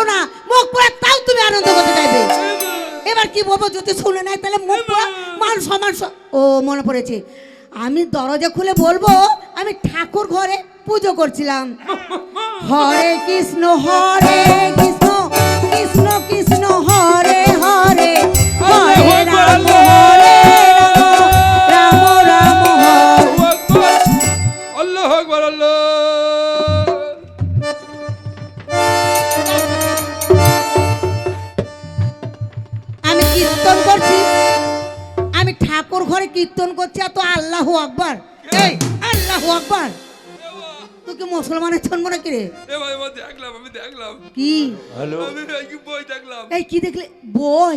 বলো না মুখ পোড়া তাও তুমি আনন্দ করতে চাইবে। এবার কি বলব যদি শুনে নেয় তাহলে মুখ পোড়া মান সমান ও মনে পড়েছে। আমি দরজা খুলে বলব আমি ঠাকুর ঘরে পুজো করছিলাম। হরে কৃষ্ণ হরে কৃষ্ণ কৃষ্ণ কৃষ্ণ। কীর্তন করছি আর তো আল্লাহ আকবার। এই আল্লাহ আকবার। তুই কি মুসলমানের জন্ম নাকি রে? এ ভাই এবার দেখলাম আমি দেখলাম। কি? আমি এই কি বই দেখলাম? এই কি দেখলি? বই?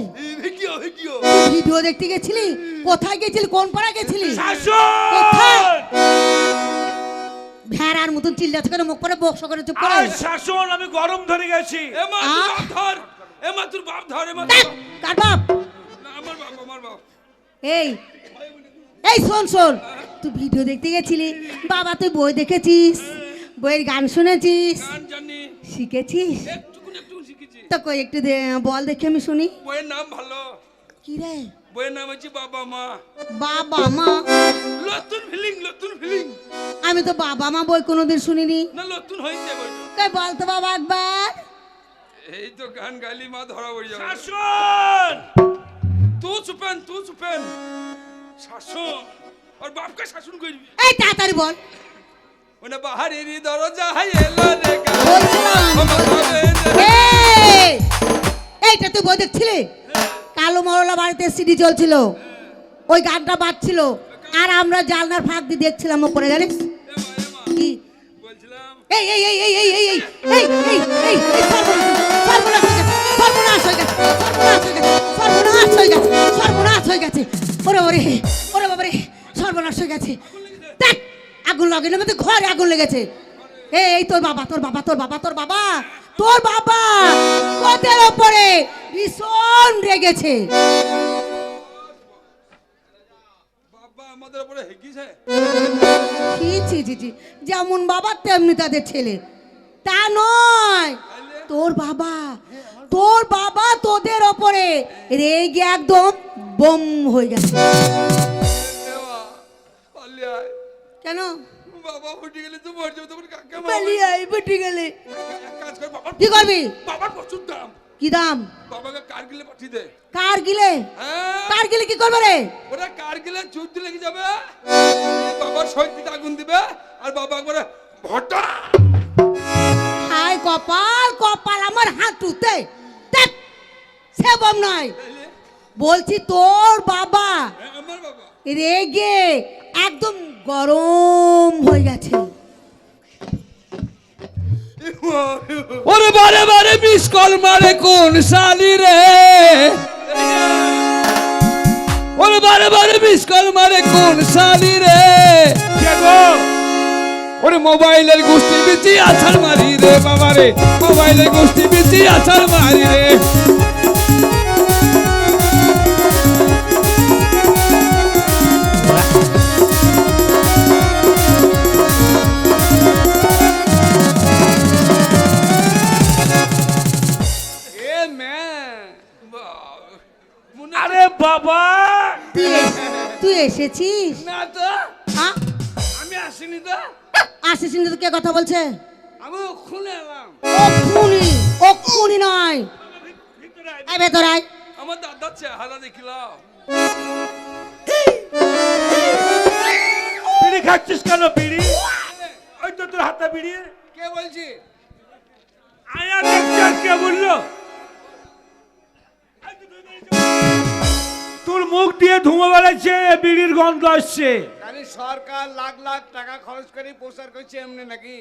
ভিডিও দেখতে গেছিলি? কোথায় গেছিলি? কোন পাড়া গেছিলি? ভেড়ার মতন চিল্লাতে করে মুখ পরে বক্স করে চুপ করে শাসন আমি গরম ধরে গেছি। এ মা আ? তোর বাপ ধর এ মা তোর বাপ ধর এ মা তোর দেখ, বাপ- কার বাপ? আমার বাপ আমার বাপ। এই এই শোন শোন। তুই ভিডিও দেখতে গেছিলি? বাবা তুই বই দেখেছিস? বইয়ের গান শুনেছিস? শিখেছিস? তো কই একটু দে বল দেখে আমি শুনি। বইয়ের নাম ভালো। কি রে? বইয়ের নাম হচ্ছে বাবা মা। বাবা মা? নতুন ফিলিং নতুন ফিলিং আমি তো বাবা মা বই কোনোদিন শুনিনি। না নতুন হয়েছে বইটা। কই বল তো বাবা একবার। এই তো গান গালি মা ধরা পড়ে যাবে। শাসন! তু চুপেন তু চুপেন শাসন আর বাপকে শাসন করবি এই তাড়াতাড়ি বল ওনা বাহারের দরজা হাই এলো রে এইটা তুই বই দেখছিলি কালো মরলা বাড়িতে সিডি চলছিল ওই গানটা বাজছিল আর আমরা জানলার ফাঁক দিয়ে দেখছিলাম ওপরে জানিস এই এই এই এই এই এই এই এই এই এই হয়ে গেছে সর্বনাশ হয়ে গেছে সর্বনাশ হয়ে গেছে সর্বনাশ হয়ে গেছে। ওরে ওরে ওরে বাবারে সর্বনাশ হয়ে গেছে। দেখ আগুন লাগে না ঘরে আগুন লেগেছে। এই তোর বাবা তোর বাবা তোর বাবা তোর বাবা তোর বাবা তোদের ওপরে ভীষণ রেগেছে। যেমন বাবা তেমনি তাদের ছেলে। তা নয় তোর বাবা তোর বাবা তোদের ওপরে রেগে একদম বম হয়ে গেছে। কেন? বাবা গেলে তো মরে যাবে তখন কাকে পালিয়ে আই বেটে গেলে। কাজ কর বাবার কি করবি? বাবার প্রচুর দাম। কি দাম? বাবাকে কারগিলে পাঠিয়ে দে। কার গিলে? হ্যাঁ। কার গিলে কি করবে রে? ওরা কারগিলে যুদ্ধ লেগে যাবে? বাবার শহীদ আগুন দিবে আর বাবা একবারে ভটা। হাই কপাল কপাল আমার হাঁটুতে। সে নয়। বলছি তোর বাবা আমার বাবা রেগে একদম গরম হয়ে গেছে। ওরে বারে বারে মিস কল মারে কোন শালি রে। ওরে বারে বারে মিস কল মারে কোন শালি রে। ওরে মোবাইলের গোষ্ঠী বিচি আছাড় মারি রে বাবা রে মোবাইলের গোষ্ঠী বিচি আছাড় মারি রে। আরে বাবা। তুই এসেছিস? না তো। হ্যাঁ? আমি আসিনি তো। আসিস তো কে কথা বলছে? আমি খুলে এলাম। ও খুনি ও খুনি নয়। ভিতরে ভেতর আয়। আমার দাদার চেহারা দেখিলাম। বিড়ি খাচ্ছিস কেন বিড়ি? ওই তো তোর হাতে বিড়ি। কে বলছি? আয়া দেখছি আর কে বলল? তোর মুখ দিয়ে ধুমো বেড়াচ্ছে বিড়ির গন্ধ আসছে। সরকার লাখ লাখ টাকা খরচ করে প্রচার করছে এমনি নাকি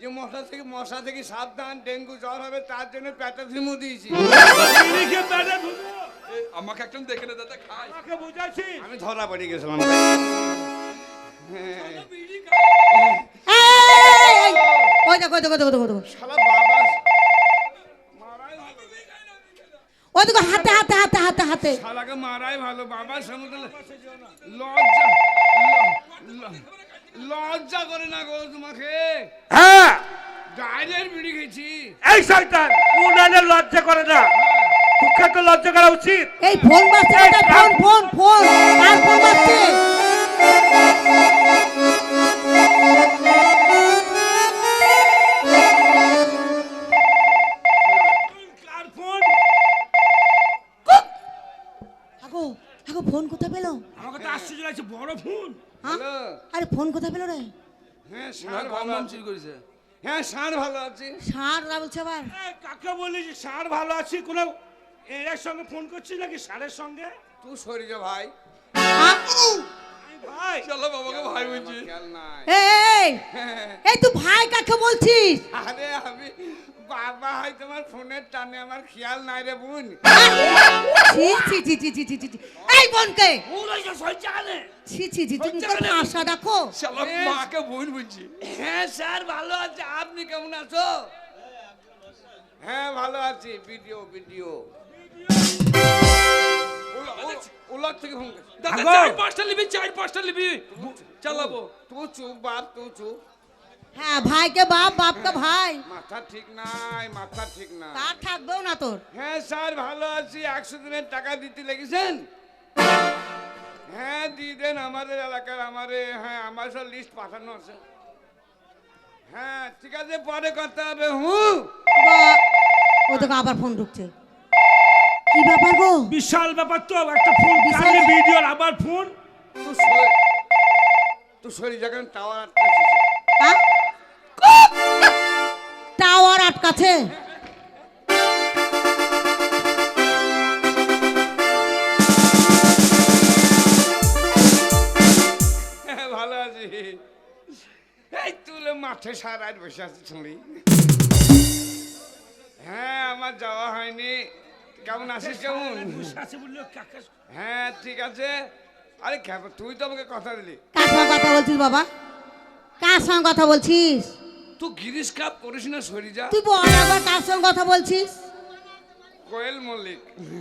যে মশা থেকে মশা থেকে সাবধান ডেঙ্গু জ্বর হবে তার জন্য প্যাটা ফিমু দিয়েছি আমাকে একজন দেখে নে দাদা খাই আমাকে বুঝাচ্ছিস আমি ধরা পড়ে গেছিলাম ওই দেখো দেখো দেখো, দেখো, ওই দেখো শালা বাবা ওদিকে হাতে হাতে হাতে হাতে হাতে। শালাকে মারাই ভালো বাবা সমুদ্র লজ্জা লজ্জা করে না গো তোমাকে। হ্যাঁ। ডাইনের বিড়ি খেয়েছি। এই শয়তান ডাইনের লজ্জা করে না। হ্যাঁ। তোকে তো লজ্জা করা উচিত। এই ফোন মারছে ফোন ফোন ফোন। আর ফোন ষাঁড় ভালো দাম আছে। চুরি করেছে। হ্যাঁ ষাঁড় ভালো আছে। ষাঁড় না বলছে আবার কাকে বলি যে ষাঁড় ভালো আছি? কোনো এর সঙ্গে ফোন করছিস নাকি ষাঁড়ের সঙ্গে? তুই সরে যা ভাই। হ্যাঁ? ফোনের টানে আমার খেয়াল নাই রে বোন ছি ছি ছি ছি এই বোনকে ওলাইছে ছি ছি ছি তুমি তো ভাষা রাখো চলো মাকে বোন বলছি হ্যাঁ স্যার ভালো আছে আপনি কেমন আছো হ্যাঁ ভালো আছি ভিডিও ভিডিও উলট থেকে ফোন দাদা চার পাঁচটা নিবি চার পাঁচটা নিবি। চালাবো। তুই চুপ বাপ তুই চুপ। হ্যাঁ ভাইকে বাপ বাপকে ভাই। মাথা ঠিক নাই মাথা ঠিক নাই। তার থাকবেও না তোর। হ্যাঁ স্যার ভালো আছি। একশো দিনের টাকা দিতে লেগেছেন? হ্যাঁ দিয়ে দেন আমাদের এলাকার আমারে। হ্যাঁ আমার সব লিস্ট পাঠানো আছে। হ্যাঁ ঠিক আছে পরে কথা হবে। হুঁ বা- ও তোকে আবার ফোন ঢুকছে। কি ব্যাপার গো? বিশাল ব্যাপার তো একটা ফোন বিশাল। ভিডিওর আবার ফোন তুই সরে যখন টাওয়ার আটকাছিস হ্যাঁ? টাওয়ার আটকাছে হ্যাঁ ভালো আছি। এই তুলে মাঠে সারা বসে আছি ছুঁড়ি হ্যাঁ আমার যাওয়া হয়নি। কেমন আছিস কেমন? হ্যাঁ ঠিক আছে। আরে তুই তো আমাকে কথা দিলি। কার সঙ্গে কথা বলছিস বাবা? কার সঙ্গে কথা বলছিস? তুই গিরিশ কাপ করিস না সরি যা। তুই বল আবার কার সঙ্গে কথা বলছিস? কোয়েল মল্লিক।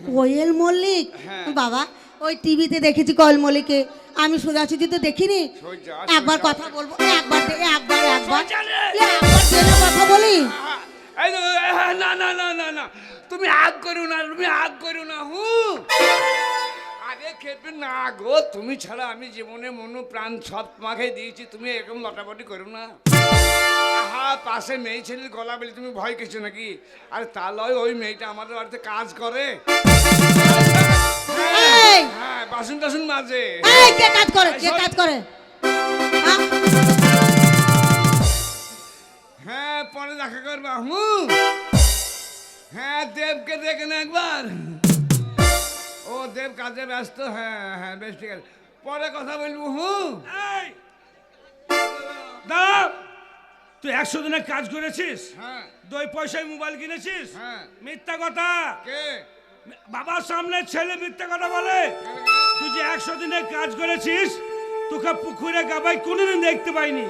কোয়েল মল্লিক? হ্যাঁ। বাবা ওই টিভিতে দেখেছি কোয়েল মল্লিককে। আমি সোজাসুজি তো দেখিনি? সোজা, একবার কথা বলব একবার একবার একবার। একবার কথা বলি। না না না না না। তুমি আগ করো না তুমি আগ করো না হু। আরে খেপে না গো তুমি ছাড়া আমি জীবনে মনো প্রাণ সব তোমাকে দিয়েছি তুমি এরকম লটাপটি করো না। আহা পাশে মেয়ে ছেলের গলা বলে তুমি ভয় কিছু নাকি? আর তা লয় ওই মেয়েটা আমাদের বাড়িতে কাজ করে। এই! হ্যাঁ বাসন টাসন মাঝে কে কাজ করে কে কাজ করে? হ্যাঁ? পরে দেখা করবা হু হ্যাঁ দেবকে দেখে না একবার। ও দেব কাজে ব্যস্ত। হ্যাঁ হ্যাঁ বেশ ঠিক আছে। পরে কথা বলব হু এই দাঁড়া তুই একশো দিনের কাজ করেছিস? হ্যাঁ। দুই পয়সায় মোবাইল কিনেছিস? হ্যাঁ। মিথ্যা কথা? কে? বাবার সামনে ছেলে মিথ্যা কথা বলে? তুই যে একশো দিনের কাজ করেছিস তোকে পুকুরে গাবাই কোনোদিন দেখতে পাইনি।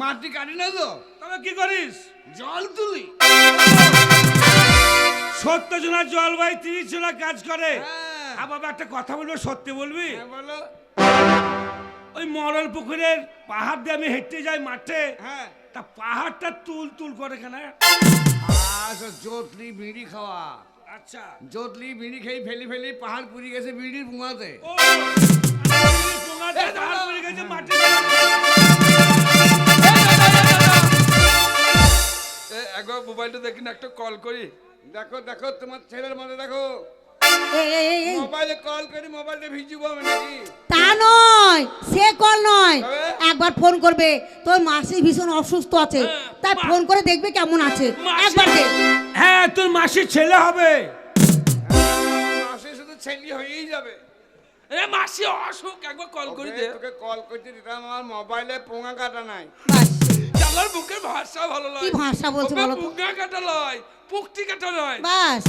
মাটি কাটি না তো? তবে কি করিস? জল তুলি। সত্য জনের জল ভাই তিরিশ জনের কাজ করে। হ্যাঁ। আর বাবা একটা কথা বলব সত্যি বলবি? হ্যাঁ বলো। ওই মরল পুকুরের পাহাড় দিয়ে আমি হেঁটে যাই মাঠে। হ্যাঁ। তা পাহাড়টা তুল তুল করে কেন? আচ্ছা জোটলি বিড়ি খাওয়া। আচ্ছা। জোটলি বিড়ি খেয়ে ফেলি ফেলি পাহাড় পুরি গেছে বিড়ির পড়ে গেছে মাঠে। একবার মোবাইলটা দেখি না একটা কল করি। দেখো দেখো তোমার ছেলের মধ্যে দেখো। মোবাইলে কল করি মোবাইলটা ভিজিব আমি নাকি? তা নয় সে কল নয়। একবার ফোন করবে তোর মাসি ভীষণ অসুস্থ আছে। তাই ফোন করে দেখবে কেমন আছে। একবার দে। হ্যাঁ তোর মাসির ছেলে হবে। মাসে শুধু ছেলে হয়েই যাবে। এ মাসি অসুখ একবার কল করি দে। তোকে কল করতে দিতাম আমার মোবাইলে পোঙা কাটা নাই। বাস। বুকের ভাষা ভালো লাগে কি ভাষা বলছো বলো পুঙ্গা কাটা লয় পুকটি কাটা নয়। বাস।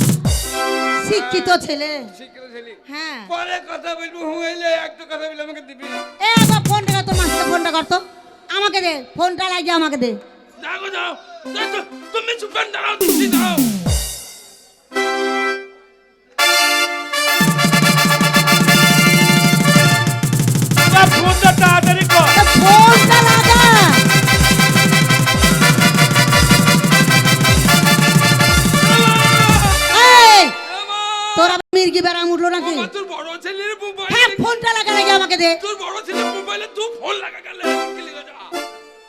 শিক্ষিত ছেলে। শিক্ষিত ছেলে। হ্যাঁ। পরে কথা বলব হইলে একটা কথা বলে আমাকে দিবি এ ফোনটা কর মাসিকে ফোনটা করতো আমাকে দে ফোনটা লাগিয়ে আমাকে দে। দাও যাও তুমি চুপ দাঁড়াও তুমি দাঁড়াও। দে। তোর বড় ছেলের মোবাইলে তুই ফোন লাগা গেলে কি লিখে যা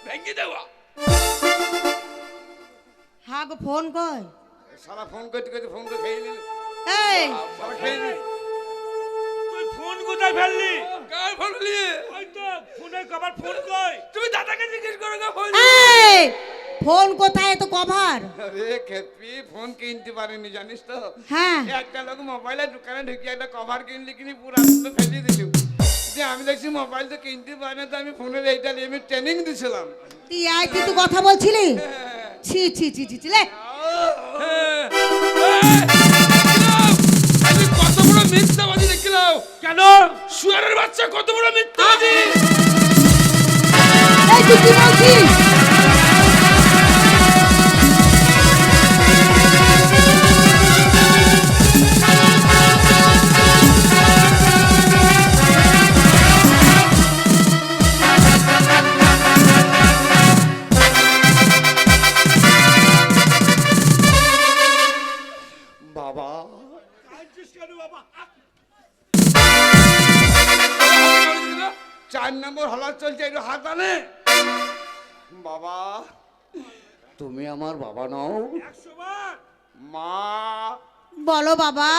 ভেঙে দেওয়া। হ্যাঁ গো ফোন কয় সারা ফোন করতে করতে ফোন করে খেয়ে নিল এই। সারা খেয়ে নিল তুই ফোন কোথায় ফেললি? কার ফোন নিয়ে? ওই তো ফোনের কভার ফোন কই তুমি দাদাকে জিজ্ঞেস করো গা ফোন এই ফোন কোথায় তো কভার আরে খেপি ফোন কিনতে পারিনি জানিস তো? হ্যাঁ। একটা লোক মোবাইলের দোকানে ঢুকে একটা কভার কিনলি কিনি পুরো তো ফেলে দিল। যে আমি দেখছি মোবাইল তো কিনতে পারি না তো আমি ফোনের এইটা নিয়ে আমি ট্রেনিং দিছিলাম। তুই আয় তুই তো কথা বলছিলি। ছি ছি ছি ছি ছি লে। আমি কত বড় মিথ্যাবাদী দেখলাম। কেন? শুয়ারের বাচ্চা কত বড় মিথ্যাবাদী? এই তুই কি বলছিস? আমার বাবা নও। মা। বলো বাবা।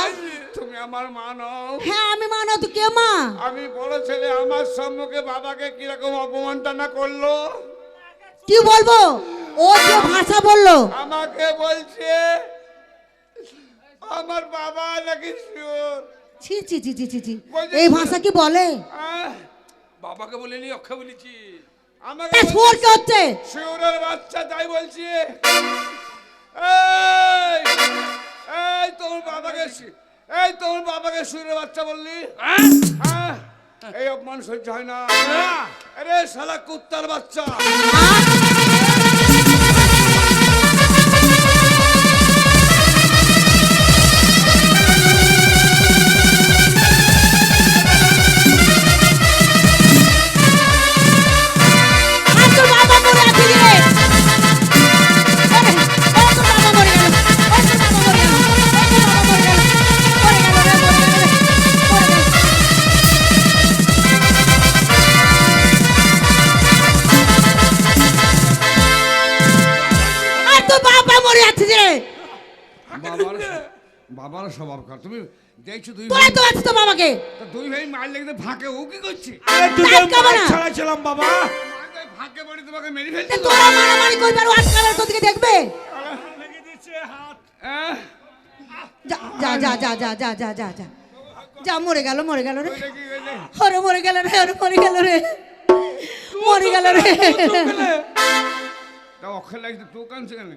তুমি আমার মা নও। হ্যাঁ আমি মানো তুই কে মা? আমি বড় ছেলে আমার সম্মুখে বাবাকে কীরকম অপমানটা না করল? কি বলব? ও যে ভাষা বলল। আমাকে বলছে আমার বাবা নাকি শুয়োর? ছি ছি ছি ছি ছি এই ভাষা কি বলে? বাবাকে বলিনি অক্ষে বলছে, শুয়োর কে হচ্ছে শুয়োরের বাচ্চা তাই বলছি। এই এই তোমার বাবাকে এই তোমার বাবাকে শুয়োরের বাচ্চা বললি? হ্যাঁ? হ্যাঁ? এই অপমান সহ্য হয় না। আরে শালা কুত্তার বাচ্চা। মরে রে বাবার বাবার স্বভাব খারাপ। তুমি দেখছ দুই তোরা তো আছিস তো বাবাকে। দুই ভাই মার লেগে ফাঁকে ও কি করছে? আরে দুটো মাছ ছাড়াছিলাম বাবা। ফাঁকে পড়ে তোমাকে মেরে ফেলছে তা তোরা মারামারি করবার আজকাল তোদিকে দেখবে ভেঙে দিচ্ছে হাত যা যা যা যা যা যা যা যা যা। যা মরে গেল মরে গেল রে। ওরে মরে গেল রে ওরে মরে গেল রে। মরে গেল রে। তা অক্ষর লাগছে তো কানছে কেন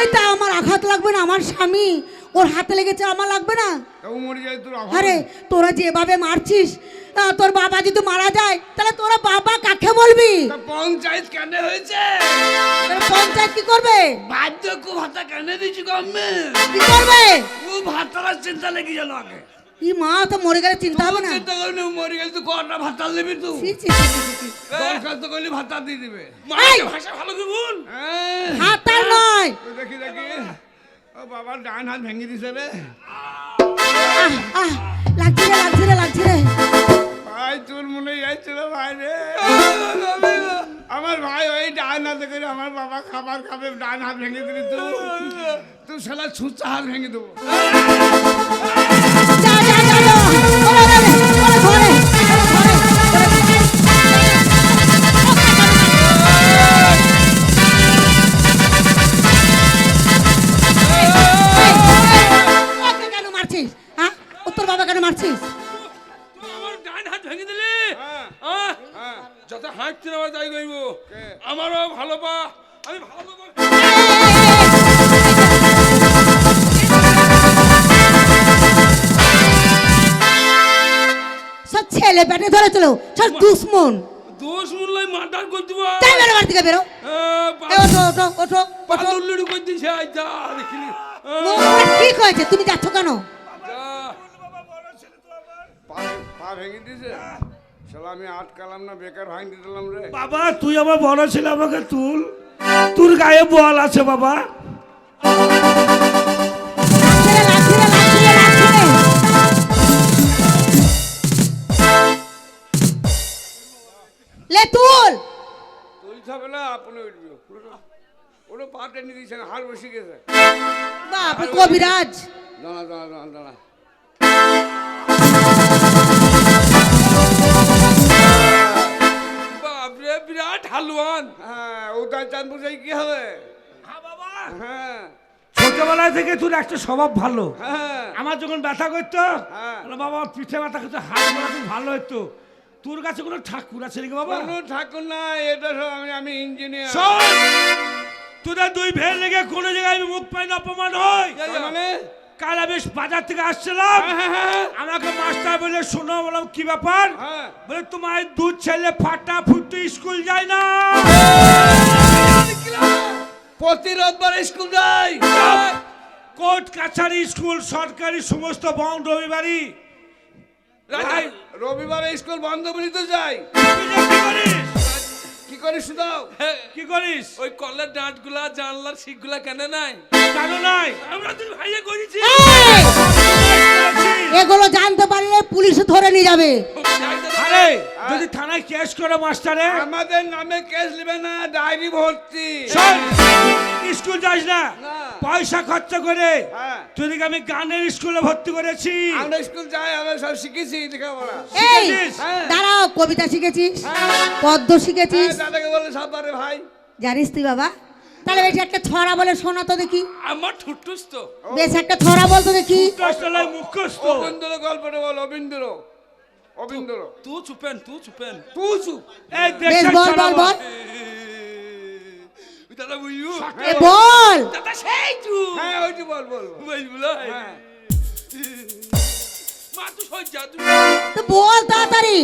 এই আমার আঘাত লাগবে না আমার স্বামী ওর হাতে লেগেছে আমার লাগবে না? তা ও মরে যায় তোর অভাব আরে তোরা যেভাবে মারছিস তোর বাবা যদি মারা যায় তাহলে তোরা বাবা কাকে বলবি? পঞ্চায়েত কেন হয়েছে? পঞ্চায়েত কি করবে? বাধ্য খুব হাতা কেন গভর্নমেন্ট কি করবে? খুব হাতার চিন্তা লেগে গেল আগে। ই মা তো মরে গেলে চিন্তা হবে না চিন্তা করলি মরে গেলে তুই কটা ভাতা দিবি তুই ছি। দরখাস্ত করলি ভাতা দিয়ে দিবে এই, ভাষা ভালো কি বল হ্যাঁ। হাত আর নয় ওই দেখি দেখি ও বাবার ডান হাত ভেঙে দিছে রে লাগছে রে লাগছে রে লাগছে রে ভাই তোর মনে যাচ্ছিল ভাই রে আমার ভাই ওই ডান হাতে করে আমার বাবা খাবার খাবে ডান হাত ভেঙে দিলি তুই তুই শালা ছুঁচা হাত ভেঙে দেবো মারছিস হ্যাঁ তোর বাবা কেন মারছিস যত হাঁটতে আমার তাই করব আমারও ভালো পা আমি ভালো সব ছেলে পেটে ধরেছিল সব দুশ্মন। দোষ মূল্য মার্ডার করে দিব। তাই বেরো বাড়ি থেকে বেরো। এ ওঠো ওঠো ওঠো ওঠো। পাতুল্লুড়ি করে দিছে আই যা দেখিনি। ঠিক হয়েছে তুমি যাচ্ছ কেন? যা। পা পা ভেঙে দিছে? শালা আমি আটকালাম না বেকার ভাঙতে দিলাম রে। বাবা তুই আমার বড় ছিল আমাকে তুল। তোর গায়ে বল আছে বাবা। লে তুল! তুলতে হবে না আপনি উঠবে। ওটা পাটে নিয়ে দিয়েছেন হার বসে গেছে। বাপ কবিরাজ! দাঁড়া দাঁড়া দাঁড়া দাঁড়া। বিরাট হ্যাঁ ওটা চাঁদপুর যাই কি হবে? হ্যাঁ বাবা। হ্যাঁ। ছোটবেলা থেকে তোর একটা স্বভাব ভালো। হ্যাঁ। আমার যখন ব্যথা করতো হ্যাঁ। বাবা পিঠে ব্যথা করতো হাত ব্যথা খুব ভালো হতো তোর কাছে কোনো ঠাকুর আছে নাকি বাবা? কোনো ঠাকুর না এটা সব আমি আমি ইঞ্জিনিয়ার তোদের দুই ভেল লেগে কোনো জায়গায় আমি মুখ পাই না অপমান হই মানে? কাল আমি বাজার থেকে আসছিলাম। আমাকে মাস্টার বলে শোনো বললাম কি ব্যাপার? হ্যাঁ। বলে তোমার দুধ ছেলে ফাটা ফুটু স্কুল যায় না। প্রতি রোববার স্কুল যাই কোর্ট কাছারি স্কুল সরকারি সমস্ত বন্ধ রবিবারই। রবিবারে স্কুল বন্ধ বলি তো যাই। করিস দাও। কি করিস? ওই কলের ডাঁটগুলা জানলার শিখগুলা কেন নাই? কেন নাই? আমরা তুই ভাইয়া করেছি! এগুলো জানতে পারলে পুলিশ ধরে নিয়ে যাবে আরে যদি থানায় কেস করে মাস্টারে আমাদের নামে কেস নেবে না ডায়েরি ভর্তি স্কুল যাস না না। পয়সা খরচা করে হ্যাঁ। তুই আমি গানের স্কুলে ভর্তি করেছি আমরা স্কুল যাই আমরা সব শিখেছি লেখাপড়া এই? হ্যাঁ। দাঁড়াও কবিতা শিখেছিস পদ্ম শিখেছিস হ্যাঁ, দাদাকে বলে সব পারে ভাই জানিস তুই বাবা তাহলে বেশ একটা ছড়া বলে শোনা তো দেখি। আমার ঠুটুস তো বেশ একটা ছড়া বলতো দেখি। মুখস্থ। গল্পটা বল অবিন্দর। অবিন্দর। তু চুপেন তু চুপেন। তুই চুপ। এই বেশ বল বল বল। দাদা এ বল। দাদা সেই তু। হ্যাঁ ওইটি বল বল বল। হ্যাঁ। মা তুই সই যা তুই তো বল তাড়াতাড়ি।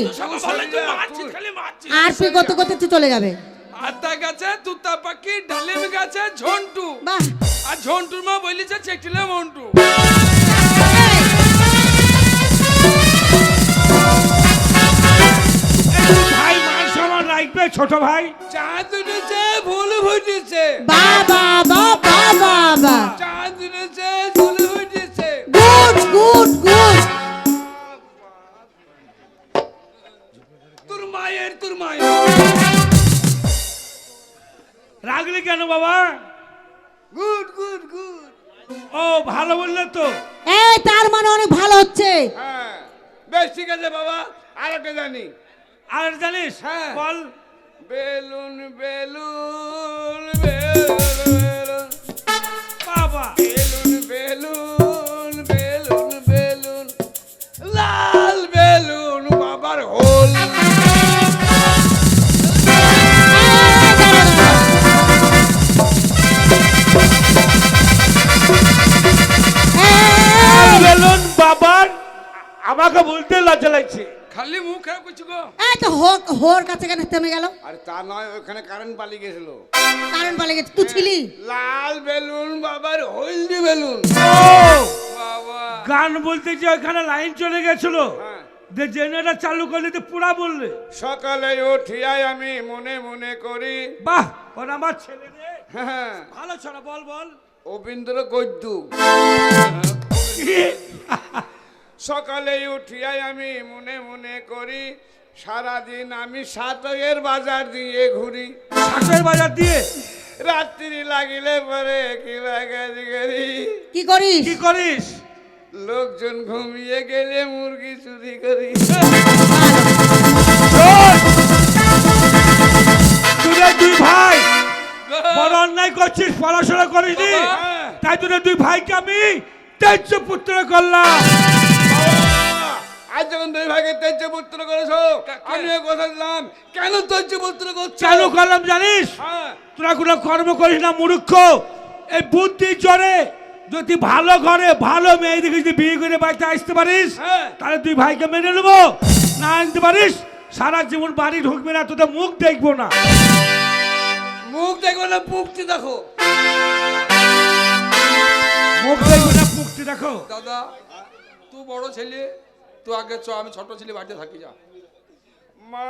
আর তুই করতে করতে তুই চলে যাবে। আতা গাছে তুতা পাখি ঢালিম গাছে ঝন্টু। আর ঝন্টুর মা বলিছে চেকটিলে মন্টু। ভাই মান সমান রাখবে ছোট ভাই। চাঁদ উঠেছে ভুল ফুটেছে। বা বা বা বা বা বা। চাঁদ উঠেছে ভুল ফুটেছে। Good good good. তোর মায়ের তোর মায়ের। রাগলি কেন বাবা? গুড গুড গুড ও ভালো বললে তো। এই তার মানে অনেক ভালো হচ্ছে। হ্যাঁ বেশ ঠিক আছে বাবা আর একটা জানি। আর জানিস? হ্যাঁ। বল। Balloon balloon balloon. বাবা। আমাকে বলতে লজ্জা লাগছে। খালি মুখ খারাপ করছি গো। এই তো হোর হোর কাছে কেন থেমে গেল? আর তা নয় ওখানে কারেন্ট পালিয়ে গেছিল। কারণ পালে গেছে তুই ছিলি? লাল বেলুন বাবার হলদি বেলুন। বাবা। গান বলতে যে ওখানে লাইন চলে গেছিল। হ্যাঁ। যে জেনারেটর চালু করলে তো পুরা বললে। সকালে উঠিয়াই আমি মনে মনে করি। বাহ ওর আমার ছেলে রে। হ্যাঁ। ভালো ছড়া বল বল। অবিন্দ্র গদ্যু সকালে উঠিয়াই আমি মনে মনে করি সারাদিন আমি সাতয়ের বাজার দিয়ে ঘুরি। শাকের বাজার দিয়ে? রাত্রি লাগিলে পরে কি করি। কি করিস? কি করিস? লোকজন ঘুমিয়ে গেলে মুরগি চুরি করি। দুই ভাই বড় অন্যায় করছিস পড়াশোনা করিসনি বাবা। তাই তোরা দুই ভাইকে আমি তেজ পুত্র করলাম। আজ যখন দুই ভাগে তেজ্য পুত্র করেছ? আমিও কথা দিলাম কেন তেজ্য পুত্র করছ? কেন করলাম জানিস? হ্যাঁ। তোরা কোনো কর্ম করিস না মূর্খ। এই বুদ্ধি জ্বরে যদি ভালো ঘরে ভালো মেয়ে দেখে যদি বিয়ে করে বাড়িতে আসতে পারিস হ্যাঁ। তাহলে তুই ভাইকে মেনে নেব। না আনতে পারিস সারা জীবন বাড়ি ঢুকবে না তোদের মুখ দেখব না। মুখ দেখব না মুক্তি দেখো। মুখ দেখব না মুক্তি দেখো। দাদা তুই বড় ছেলে তুই আগে চ আমি ছোট ছেলে বাড়িতে থাকি যা। মা।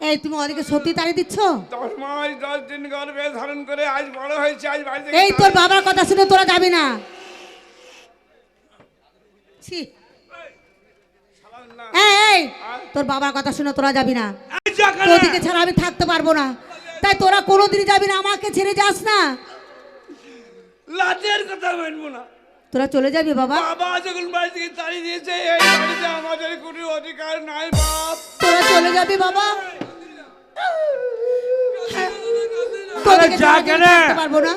এই তুমি ওদিকে সত্যি তাড়ি দিচ্ছ? দশ মাস দশ দিন গর্ভে ধারণ করে আজ বড় হয়েছে আজ বাড়িতে এই তোর বাবার কথা শুনে তোরা যাবি না। ছি। এই এই তোর বাবার কথা শুনে তোরা যাবি না? তোদিকে ছাড়া আমি থাকতে পারব না। তাই তোরা কোনোদিনই যাবি না আমাকে ছেড়ে যাস না। লাজের কথা মানবো না। তোরা চলে যাবি বাবা? বাবা যখন বাড়ি থেকে তাড়িয়ে দিয়েছে এই বাড়িতে আমাদের কোনো অধিকার নাই বাপ। তোরা চলে যাবি বাবা? যা কেনে? পারব না।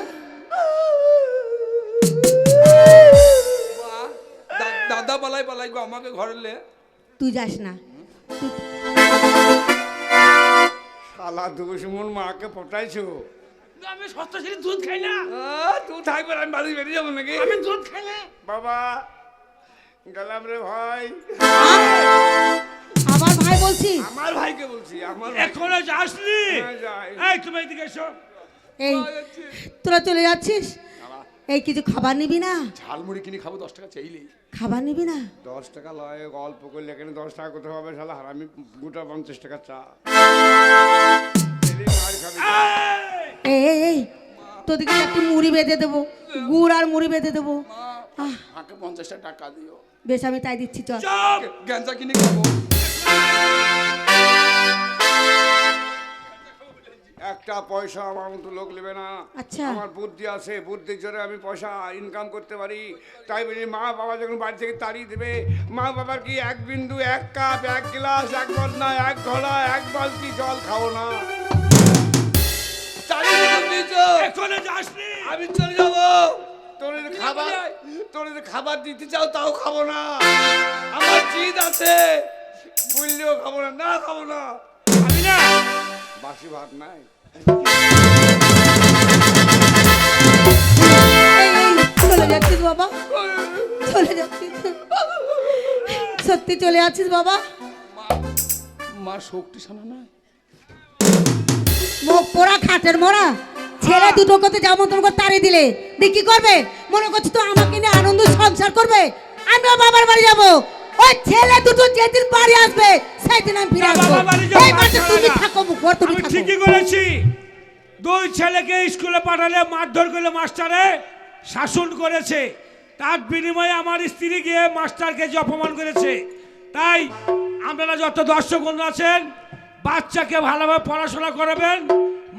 দাদা পালাই পালাই গো আমাকে ঘরে লে। তুই যাস না। শালা দুশ্মন মাকে পটাইছো? আমি দুধ খাই না। তুই থাকবে আমি বাড়ি বেরিয়ে যাব নাকি? আমি দুধ খাই না। বাবা গেলাম রে ভাই। আমার ভাই বলছি। আমার ভাইকে বলছি আমার এখনও হ্যাঁ, যাই। এই তুমি এদিকে এসো। এই তোরা চলে যাচ্ছিস? এই কিছু খাবার নিবি না? ঝালমুড়ি কিনে খাব দশ টাকা চাইলেই। খাবার নিবি না? দশ টাকা লয় গল্প করলে এখানে দশ টাকা কোথাও হবে? শালা হারামি গোটা পঞ্চাশ টাকা চা। খাবি। এই! তোদেরকে একটু মুড়ি বেঁধে দেবো গুড় আর মুড়ি বেঁধে দেবো। আমাকে পঞ্চাশটা টাকা দিও। বেশ আমি তাই দিচ্ছি চল। গ্যাঞ্জা কিনে খাব। একটা পয়সা আমার মতো লোক নেবে না। আচ্ছা। আমার বুদ্ধি আছে বুদ্ধির জোরে আমি পয়সা ইনকাম করতে পারি। তাই বলি মা বাবা যখন বাড়ি থেকে তাড়িয়ে দেবে মা বাবার কি এক বিন্দু এক কাপ এক গ্লাস এক বদনা এক ঘোড়া এক বালতি জল খাও না? এখনও যাসনি। আমি চলে যাব। তোর খাবার তোর খাবার দিতে চাও তাও খাব না। আমার জিদ আছে। বললেও খাব না না খাব না। আমি না। বাসি ভাত নাই। চলে যাচ্ছিস বাবা। চলে যাচ্ছিস। সত্যি চলে যাচ্ছিস বাবা। মা শক্তি শোনা না মুখ পোড়া খাটের মোড়া। ছেলে দুটো করতে যাব মতন করে তাড়িয়ে দিলে। দিয়ে কি করবে? মনে করছিস তো আমাকে নিয়ে আনন্দ সংসার করবে। আমিও বাবার বাড়ি যাব। ওই ছেলে দুটো যেদিন বাড়ি আসবে সেই দিন আমি ফিরে আসব। এই বাড়িতে তুমি থাকো মুখ তুমি থাকো। ঠিকই করেছি। দুই ছেলেকে স্কুলে পাঠালে মারধর করলে মাস্টারে শাসন করেছে। তার বিনিময়ে আমার স্ত্রী গিয়ে মাস্টারকে যে অপমান করেছে। তাই আপনারা যত দর্শক বন্ধু আছেন বাচ্চাকে ভালোভাবে পড়াশোনা করাবেন।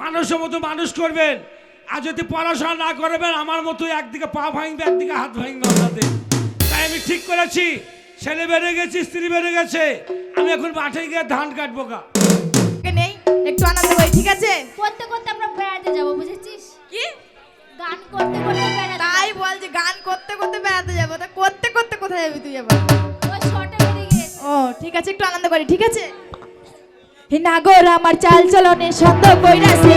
মানুষের মতো মানুষ করবেন। আর যদি পড়াশোনা না করবেন আমার মতো একদিকে পা ভাঙবে একদিকে হাত ভাঙবে আপনাদের। তাই আমি ঠিক করেছি। ছেলে বেড়ে গেছে স্ত্রী বেড়ে গেছে। আমি এখন মাঠে গিয়ে ধান কাটবো গা। কে নেই? একটু আনন্দ করি ঠিক আছে? করতে করতে আমরা বেড়াতে যাব বুঝেছিস? কি? গান করতে করতে বেড়াতে তাই বলছি গান করতে করতে বেড়াতে যাব। তা করতে করতে কোথায় যাবি তুই আবার বেরিয়ে গিয়েছে। ও ঠিক আছে একটু আনন্দ করি ঠিক আছে? নাগর, আমার চাল চলনে সন্দ কইরাছে।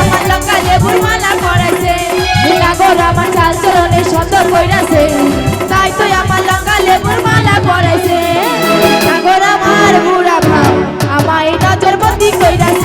আমার লঙ্কা লেবুর মালা নাগর, আমার চাল চলনে সন্দ কইরাছে। তাই তো আমার লঙ্কা লেবুর মালা করেছে নাগর, আমার বুড়া ভাব আমায় নজর বন্দি কইরাছে।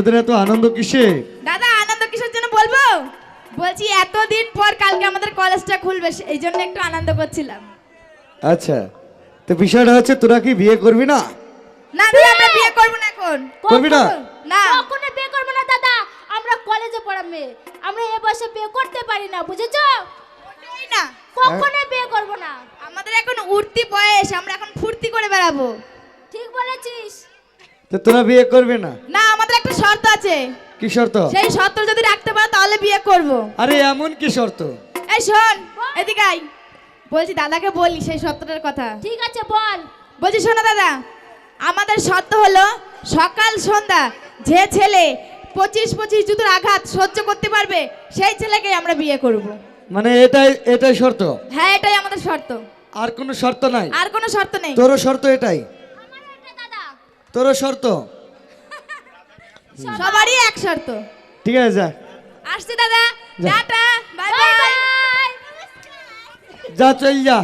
তোদের এত আনন্দ কিসে? দাদা আনন্দ কিসের জন্য বলব? বলছি এতদিন পর কালকে আমাদের কলেজটা খুলবে এই জন্য একটু আনন্দ করছিলাম। আচ্ছা তো বিষয়টা হচ্ছে তোরা কি বিয়ে করবি না? না দাদা আমরা বিয়ে করব না এখন। করবি না? না। কখনো বিয়ে করব না দাদা। আমরা কলেজে পড়া মেয়ে। আমরা এ বয়সে বিয়ে করতে পারি না বুঝেছ? ওই না। কখনো বিয়ে করব না। আমাদের এখন উঠতি বয়স আমরা এখন ফুর্তি করে বেড়াবো। ঠিক বলেছিস। তো তোরা বিয়ে করবি না? না আমাদের একটা শর্ত আছে। কি শর্ত? সেই শর্ত যদি রাখতে পারো তাহলে বিয়ে করব। আরে এমন কি শর্ত? এই শোন এদিকে আই বলছি দাদাকে বলি সেই শর্তটার কথা। ঠিক আছে বল। বলছি শোনো দাদা। আমাদের শর্ত হলো সকাল সন্ধ্যা যে ছেলে পঁচিশ পঁচিশ জুতোর আঘাত সহ্য করতে পারবে সেই ছেলেকে আমরা বিয়ে করব। মানে এটাই এটাই শর্ত? হ্যাঁ এটাই আমাদের শর্ত। আর কোনো শর্ত নাই? আর কোনো শর্ত নেই। তোরও শর্ত এটাই? তোরও শর্ত? সবারই এক শর্ত। ঠিক আছে যা। আসছি দাদা। যা। টাটা বাই বাই যা চল যা।